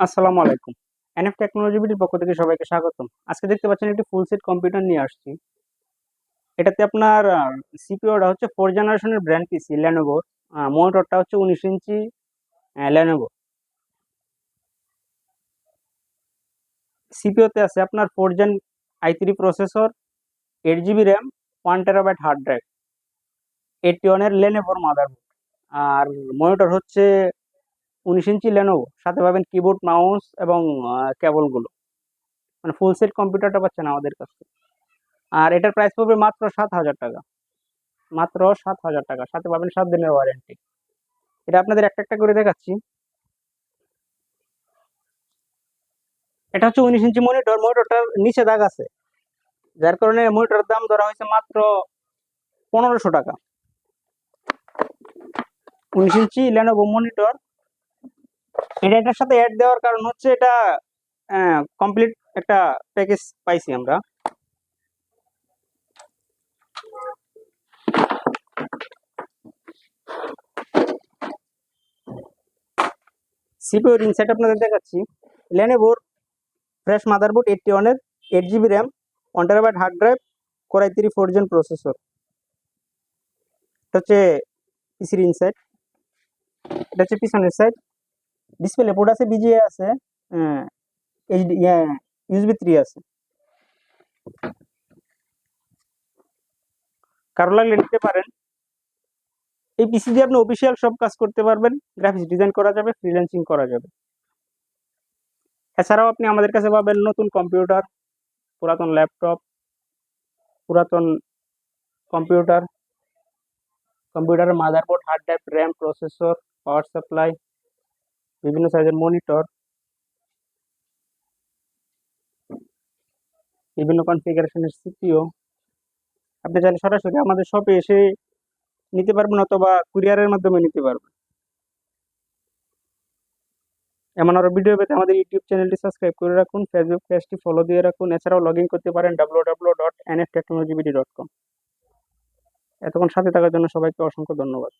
আসসালামু আলাইকুম। NF technology পক্ষ থেকে সবাইকে স্বাগতম। আজকে দেখতে পাচ্ছেন একটি ফুল সেট কম্পিউটার নিয়ে আসছি। এটাতে আপনার সিপিওটা হচ্ছে ফোর জেনারেশনের ব্র্যান্ড পিসি ল্যানোভো মনিটরটা হচ্ছে উনিশ ইঞ্চি ল্যানোভো সিপিওতে আছে আপনার four gen i three processor eight GB RAM one terabyte hard drive eighty ওয়ানের লেনেভোর মাদারবোর্ড আর মনিটর হচ্ছে উনিশ ইঞ্চি লেনোভো সাথে পাবেন কিবোর্ড মাউস এবং কেবলগুলো মানে ফুল সেট কম্পিউটারটা পাচ্ছেন আমাদের কাছে আর এটার প্রাইস পড়বে মাত্র সাত হাজার টাকা। মাত্র সাত হাজার টাকা। সাথে পাবেন সাত দিনের ওয়ারেন্টি এটা আপনাদের একটা একটা করে দেখাচ্ছি। এটা হচ্ছে উনিশ ইঞ্চি মনিটর মনিটরটার নিচে দাগ আছে। যার কারণে মনিটরের দাম ধরা হয়েছে মাত্র পনেরোশো টাকা। উনিশ ইঞ্চি লেনোভো মনিটর এটা এটার সাথে অ্যাড দেওয়ার কারণ হচ্ছে এটা কমপ্লিট একটা প্যাকেজ পাইছি আমরা। সিপিউর ইনসাইট আপনাদের দেখাচ্ছি। লেনেভোর ফ্রেশ মাদারবোর্ড এইটটি ওয়ানের eight GB RAM one terabyte hard drive core i three four gen processor এটা হচ্ছে পিসির ইনসাইট এটা হচ্ছে পিছনের সাইড ডিসপ্লে পোর্ট আছে বিজিএ আছে ইউএসবি থ্রি আছে। কারও লাগলে নিতে পারেন। এই পিসি দিয়ে আপনি অফিসিয়াল সব কাজ করতে পারবেন। গ্রাফিক্স ডিজাইন করা যাবে ফ্রিল্যান্সিং করা যাবে। এছাড়াও আপনি আমাদের কাছে পাবেন নতুন কম্পিউটার পুরাতন ল্যাপটপ পুরাতন কম্পিউটার কম্পিউটারের motherboard hard drive RAM processor power supply বিভিন্ন সাইজের মনিটর বিভিন্ন কনফিগারেশনের সিপিও আপনি চাইলে সরাসরি আমাদের শপে এসে নিতে পারবেন অথবা কুরিয়ারের মাধ্যমে নিতে পারবেন। এমন আরও ভিডিও পেতে আমাদের ইউটিউব চ্যানেলটি সাবস্ক্রাইব করে রাখুন ফেসবুক পেজটি ফলো দিয়ে রাখুন। এছাড়াও লগ ইন করতে পারেন W W dot N F technology BD dot com এতক্ষণ সাথে থাকার জন্য সবাইকে অসংখ্য ধন্যবাদ।